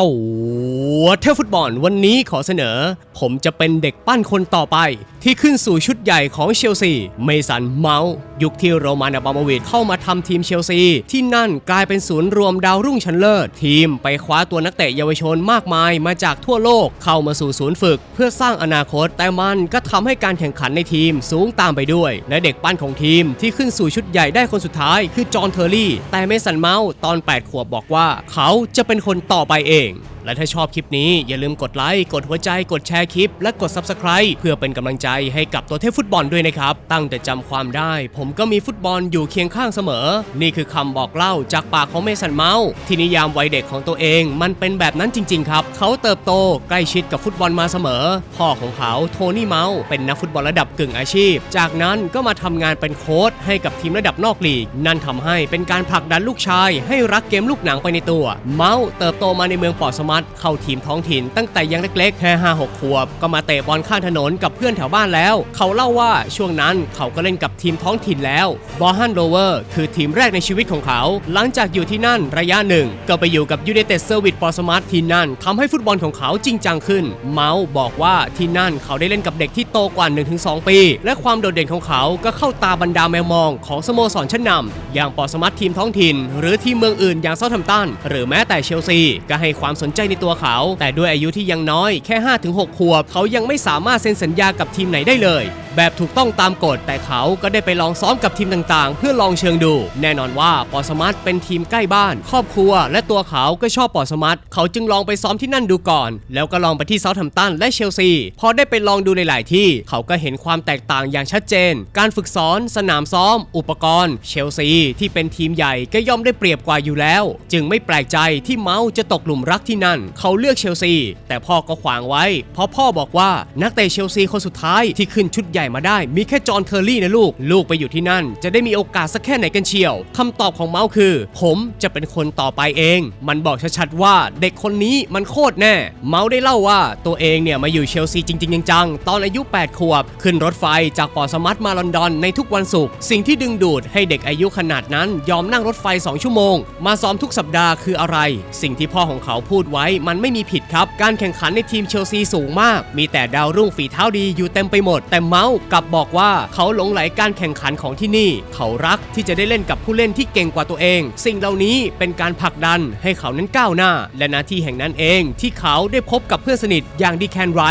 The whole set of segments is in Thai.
tù ตัวเทพฟุตบอลวันนี้ขอเสนอ ผมจะเป็นเด็กปั้นคนต่อไป ที่ขึ้นสู่ชุดใหญ่ของเชลซี เมสันเมาส์ยุคที่โรมานอาบราโมวิชเข้ามาทำทีมเชลซี ที่นั่นกลายเป็นศูนย์รวมดาวรุ่งชั้นเลิศ ทีมไปคว้าตัวนักเตะเยาวชนมากมายมาจากทั่วโลกเข้ามาสู่ศูนย์ฝึก เพื่อสร้างอนาคตแต่มันก็ทำให้การแข่งขันในทีมสูงตามไปด้วย และเด็กปั้นของทีมที่ขึ้นสู่ชุดใหญ่ได้คนสุดท้ายคือจอห์นเทอร์รี่ แต่เมสันเมาส์ตอน 8 ขวบบอกว่า เขาจะเป็นคนต่อไปเองและถ้าชอบคลิปนี้อย่าลืมกดไลค์กดหัวใจกดแชร์คลิป และกด Subscribe เพื่อเป็นกำลังใจให้กับตัวเทพฟุตบอลด้วยนะครับ ตั้งแต่จำความได้ ผมก็มีฟุตบอลอยู่เคียงข้างเสมอ นี่คือคำบอกเล่าจากปากของเมสันเมาส์ที่นิยามวัยเด็กของตัวเอง มันเป็นแบบนั้นจริง ๆ ครับ เขาเติบโตใกล้ชิดกับฟุตบอลมาเสมอ พ่อของเขาโทนี่เมาส์เป็นนักฟุตบอลระดับกึ่งอาชีพ จากนั้นก็มาทำงานเป็นโค้ชให้กับทีมระดับนอกลีก นั่นทำให้เป็นการผลักดันลูกชาย ให้รักเกมลูกหนังไปในตัว เมาส์เติบโตมาในเมืองปอสมตเข้าทีมท้องถิ่น ตั้งแต่ยังเล็กๆแค่5-6ขวบ ก็มาเตะบอลข้างถนนกับเพื่อนแถวบ้านแล้ว เขาเล่าว่าช่วงนั้นเขาก็เล่นกับทีมท้องถิ่นแล้วบอฮันโรเวอร์คือทีมแรกในชีวิตของเขา หลังจากอยู่ที่นั่นระยะหนึ่ง ก็ไปอยู่กับยู i นเต็ดเซอร์วิสปอร์สมัตที่นั่นทำให้ฟุตบอลของเขาจริงจังขึ้น เมาส์บอกว่าที่นั่นเขาได้เล่นกับเด็กที่โตกว่า 1-2 ปี และความโดดเด่นของเขาก็เข้าตาบรรดาแมวมองของสโมสรชั้นนำอย่างปอร์สมัตทีมท้องถิ่น หรือทีมเมืองอื่นอย่างเซาท์แฮมป์ตันหรือแม้แต่เชลซีก็ให้ความสนใจในตัวเขา แต่ด้วยอายุที่ยังน้อยแค่ 5-6 ขวบ เขายังไม่สามารถเซ็นสัญญากับทีมไหนได้เลยแบบถูกต้องตามกฎ แต่เขาก็ได้ไปลองซ้อมกับทีมต่างๆ เพื่อลองเชิงดู แน่นอนว่าปอสมัตเป็นทีมใกล้บ้าน ครอบครัว และตัวเขาก็ชอบปอสมัตเขาจึงลองไปซ้อมที่นั่นดูก่อน แล้วก็ลองไปที่เซาท์แฮมป์ตันและเชลซีพอได้ไปลองดูในหลายที่ เขาก็เห็นความแตกต่างอย่างชัดเจน การฝึกซ้อน สนามซ้อม อุปกรณ์ เชลซีที่เป็นทีมใหญ่ก็ย่อมได้เปรียบกว่าอยู่แล้ว จึงไม่แปลกใจที่เมาส์จะตกหลุมรักที่นั่น เขาเลือกเชลซีแต่พ่อก็ขวางไว้ เพราะพ่อบอกว่านักเตะเชลซีคนสุดท้ายที่ขึ้นชุดใหญ่มาได้ มีแค่จอห์นเทอร์รี่นะลูก ลูกไปอยู่ที่นั่น จะได้มีโอกาสสักแค่ไหนกันเชียวคำตอบของเมาส์คือ ผมจะเป็นคนต่อไปเอง มันบอกชัดๆว่าเด็กคนนี้มันโคตรแน่ เมาส์ได้เล่าว่าตัวเองเนี่ยมาอยู่เชลซีจริงๆจังๆตอนอายุ 8 ขวบ ขึ้นรถไฟจากปอสมัตมาลอนดอนในทุกวันศุกร์สิ่งที่ดึงดูดให้เด็กอายุขนาดนั้น ยอมนั่งรถไฟ 2 ชั่วโมง มาซ้อมทุกสัปดาห์คืออะไร สิ่งที่พ่อของเขาพูดไว้มันไม่มีผิดครับ การแข่งขันในทีมเชลซีสูงมาก มีแต่ดาวรุ่งฝีเท้าดีอยู่เต็มไปหมด แต่เมากลับบอกว่าเขาหลงไหลการแข่งขันของที่นี่ เขารักที่จะได้เล่นกับผู้เล่นที่เก่งกว่าตัวเอง สิ่งเหล่านี้เป็นการผลักดันให้เขานั้นก้าวหน้า และนาที่แห่งนั้นเองที่เขาได้พบกับเพื่อนสนิทอย่างดีแคนไร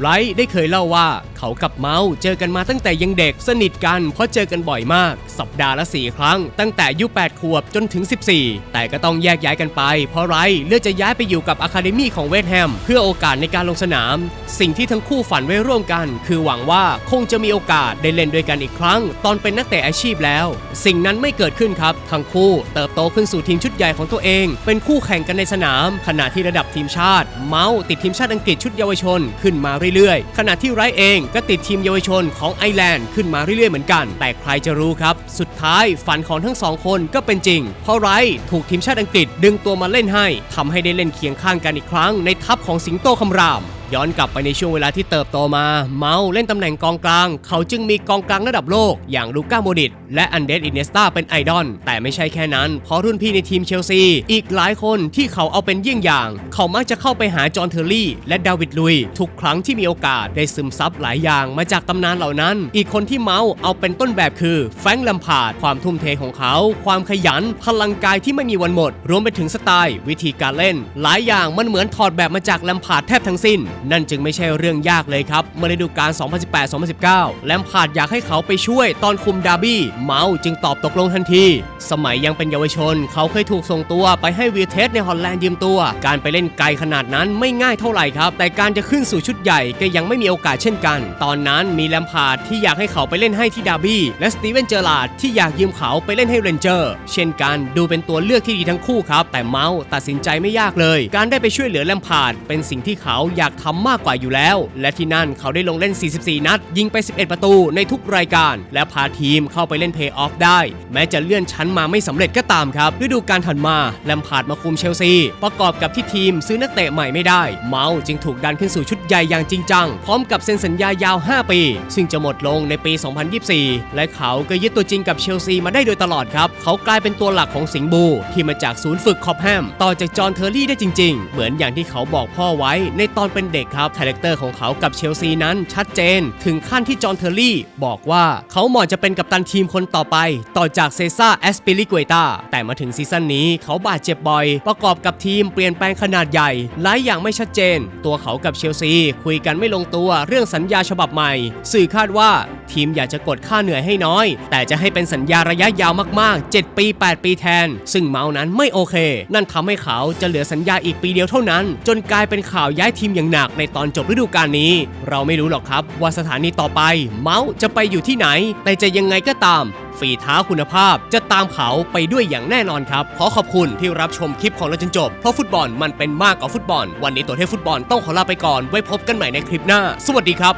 ไรได้เคยเล่าว่าเขากับเมาส์เจอกันมาตั้งแต่ยังเด็กสนิทกันเพราะเจอกันบ่อยมาก สัปดาห์ละ4ครั้ง ตั้งแต่อายุ8ขวบจนถึง 14 แต่ก็ต้องแยกย้ายกันไป เพราะไรเลือกจะย้ายไปอยู่กับอะคาเดมี่ของเวสต์แฮมเพื่อโอกาสในการลงสนาม สิ่งที่ทั้งคู่ฝันไว้ร่วมกัน คือหวังว่าคงจะมีโอกาสได้เล่นด้วยกันอีกครั้ง ตอนเป็นนักเตะอาชีพแล้ว สิ่งนั้นไม่เกิดขึ้นครับ ทั้งคู่เติบโตขึ้นสู่ทีมชุดใหญ่ของตัวเอง เป็นคู่แข่งกันในสนาม ขณะที่ระดับทีมชาติ เมาส์ติดทีมชาติอังกฤษชุดเยาวชนขึ้นมาเรื่อยๆ ขณะที่ไรเองก็ติดทีมเยาวชนของไอร์แลนด์ขึ้นมาเรื่อยๆเหมือนกัน แต่ใครจะรู้ครับ สุดท้ายฝันของทั้งสองคนก็เป็นจริง เพราะไรถูกทีมชาติอังกฤษดึงตัวมาเล่นให้ทำให้ได้เล่นเคียงข้างกันอีกครั้งในทัพของสิงโตคำราม ย้อนกลับไปในช่วงเวลาที่เติบโตมา เมาเล่นตำแหน่งกองกลาง เขาจึงมีกองกลางระดับโลก อย่างลูก้าโมดิตและอันเดรสอินเนสตาเป็นไอดอล แต่ไม่ใช่แค่นั้น เพราะรุ่นพี่ในทีมเชลซี อีกหลายคนที่เขาเอาเป็นเยี่ยงอย่าง เขามักจะเข้าไปหาจอห์นเทอร์รี่และดาวิดลุย ทุกครั้งที่มีโอกาสได้ซึมซับหลายอย่างมาจากตำนานเหล่านั้น อีกคนที่เมาเอาเป็นต้นแบบคือแฟรงค์ลัมพาร์ดความทุ่มเทของเขา ความขยัน พลังกายที่ไม่มีวันหมด รวมไปถึงสไตล์ วิธีการเล่น หลายอย่างมันเหมือนถอดแบบมาจากลัมพาร์ดแทบทั้งสิ้นนั่นจึงไม่ใช่เรื่องยากเลยครับ เมื่อฤดูกาล 2018-2019 แลมพาร์ดอยากให้เขาไปช่วยตอนคุมดาร์บี้ เมาจึงตอบตกลงทันที สมัยยังเป็นเยาวชน เขาเคยถูกส่งตัวไปให้วีเทสในฮอลแลนด์ยืมตัว การไปเล่นไกลขนาดนั้นไม่ง่ายเท่าไหร่ครับ แต่การจะขึ้นสู่ชุดใหญ่ก็ยังไม่มีโอกาสเช่นกัน ตอนนั้นมีแลมพาร์ดที่อยากให้เขาไปเล่นให้ที่ดาร์บี้ และสตีเวนเจอร์ลาดที่อยากยืมเขาไปเล่นให้เรนเจอร์ เช่นกันดูเป็นตัวเลือกที่ดีทั้งคู่ครับ แต่เมาตัดสินใจไม่ยากเลย การได้ไปช่วยเหลือแลมพาร์ดเป็นสิ่งที่เขาอยากททำมากกว่าอยู่แล้ว และที่นั่นเขาได้ลงเล่น 44 นัด ยิงไป 11 ประตูในทุกรายการ และพาทีมเข้าไปเล่นเพย์ออฟได้ แม้จะเลื่อนชั้นมาไม่สำเร็จก็ตามครับฤดูกาลถัดมาแลมพาร์ดมาคุมเชลซี ประกอบกับที่ทีมซื้อนักเตะใหม่ไม่ได้ เมาส์จึงถูกดันขึ้นสู่ชุดใหญ่อย่างจริงจัง พร้อมกับเซ็นสัญญายาว 5 ปี ซึ่งจะหมดลงในปี 2024 และเขาก็ยึดตัวจริงกับเชลซีมาได้โดยตลอดครับ เขากลายเป็นตัวหลักของสิงห์บู ที่มาจากศูนย์ฝึกคอบแฮมต่อจากจอห์นเทอร์รี่ได้จริง ๆ เหมือนอย่างที่เขาบอกพ่อไว้ในตอนเป็นเด็กครับคาแรคเตอร์ของเขากับเชลซีนั้นชัดเจน ถึงขั้นที่จอห์นเทอร์รี่บอกว่าเขาเหมาะจะเป็นกัปตันทีมคนต่อไป ต่อจากเซซ่าแอสปิลิก u ตาแต่มาถึงซีซั่นนี้เขาบาดเจ็บบ่อย ประกอบกับทีมเปลี่ยนแปลงขนาดใหญ่หลายอย่างไม่ชัดเจน ตัวเขากับเชลซีคุยกันไม่ลงตัวเรื่องสัญญาฉบับใหม่ สื่อคาดว่า ทีมอยากจะกดค่าเหนื่อยให้น้อย แต่จะให้เป็นสัญญาระยะยาวมากๆ 7 ปี 8 ปีแทน ซึ่งเมาส์นั้นไม่โอเค นั่นทำให้เขาจะเหลือสัญญาอีกปีเดียวเท่านั้น จนกลายเป็นข่าวย้ายทีมอย่างหนักในตอนจบฤดูกาลนี้ เราไม่รู้หรอกครับว่าสถานีต่อไป เมาส์จะไปอยู่ที่ไหน แต่จะยังไงก็ตามฝีเท้าคุณภาพจะตามเขาไปด้วยอย่างแน่นอนครับ ขอขอบคุณที่รับชมคลิปของเราจนจบ เพราะฟุตบอลมันเป็นมากกว่าฟุตบอล วันนี้ตัวเทพฟุตบอลต้องขอลาไปก่อน ไว้พบกันใหม่ในคลิปหน้า สวัสดีครับ